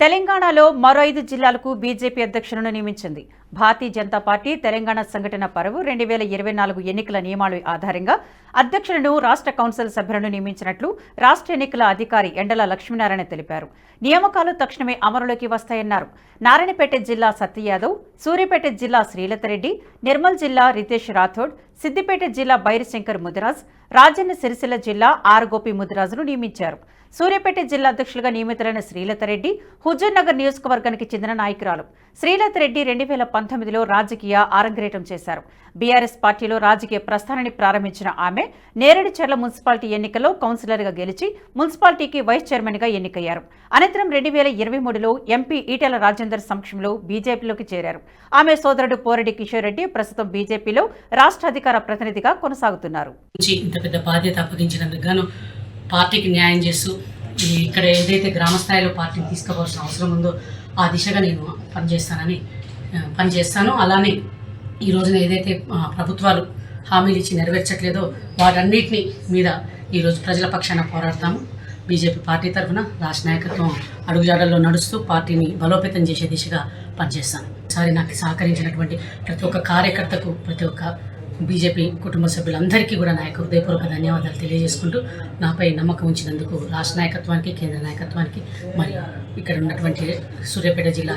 తెలంగాణలో మరో ఐదు జిల్లాలకు బీజేపీ అధ్యక్షులను నియమించింది. భారతీయ జనతా పార్టీ తెలంగాణ సంఘటన పరువు రెండు వేల ఇరవై నాలుగు ఎన్నికల నియమాల ఆధారంగా అధ్యక్షులను రాష్ట్ర కౌన్సిల్ సభ్యులను నియమించినట్లు రాష్ట్ర ఎన్నికల అధికారి ఎండల లక్ష్మీనారాయణ తెలిపారు. నియామకాలు తక్షణమే అమలులోకి వస్తాయన్నారు. నారాయణపేట జిల్లా సత్య యాదవ్ సూర్యాపేట జిల్లా శ్రీలతరెడ్డి నిర్మల్ జిల్లా రితేష్ రాథోడ్ సిద్దిపేట జిల్లా బైరిశంకర్ ముదిరాజ్ రాజన్న సిరిసిల్ల జిల్లా ఆర్ గోపి ముదిరాజును నియమించారు. సూర్యాపేట జిల్లా అధ్యక్షులుగా నియమితులైన శ్రీలతరెడ్డి హుజూర్నగర్ నియోజకవర్గానికి చెందిన నాయకురాలు. శ్రీలతరెడ్డి రెండు వేల పంతొమ్మిదిలో రాజకీయ ఆరంగేటం చేశారు. బీఆర్ఎస్ పార్టీలో రాజకీయ ప్రస్థానాన్ని ప్రారంభించిన ఆమె నేరేడుచర్ల మున్సిపాలిటీ ఎన్నికల్లో కౌన్సిలర్గా గెలిచి మున్సిపాలిటీకి వైస్ చైర్మన్గా ఎన్నికయ్యారు. అనంతరం రెండు వేల ఇరవై మూడులో ఎంపీ ఈటెల రాజేందర్ సమక్షంలో బీజేపీలోకి చేరారు. ఆమె సోదరుడు పోరెడ్డి కిషోర్ రెడ్డి ప్రస్తుతం బీజేపీలో రాష్ట్ర అధికార ప్రతినిధిగా కొనసాగుతున్నారు. ఇంత పెద్ద బాధ్యత అప్పగించినందుకు గాను పార్టీకి న్యాయం చేస్తూ ఇక్కడ ఏదైతే గ్రామ స్థాయిలో పార్టీని తీసుకోవాల్సిన అవసరం ఉందో ఆ దిశగా నేను పనిచేస్తానని పనిచేస్తాను అలానే ఈ రోజున ఏదైతే ప్రభుత్వాలు హామీలు ఇచ్చి నెరవేర్చట్లేదో వాటన్నిటిని మీద ఈరోజు ప్రజల పక్షాన పోరాడతాము. బీజేపీ పార్టీ తరఫున రాష్ట్ర నాయకత్వం అడుగుజాడల్లో నడుస్తూ పార్టీని బలోపేతం చేసే దిశగా పనిచేస్తాను. ఒకసారి నాకు సహకరించినటువంటి ప్రతి ఒక్క కార్యకర్తకు ప్రతి ఒక్క బీజేపీ కుటుంబ సభ్యులందరికీ కూడా నా యొక్క హృదయపూర్వక ధన్యవాదాలు తెలియజేసుకుంటూ నాపై నమ్మకం ఉంచినందుకు రాష్ట్ర నాయకత్వానికి కేంద్ర నాయకత్వానికి మరియు ఇక్కడ ఉన్నటువంటి సూర్యాపేట జిల్లా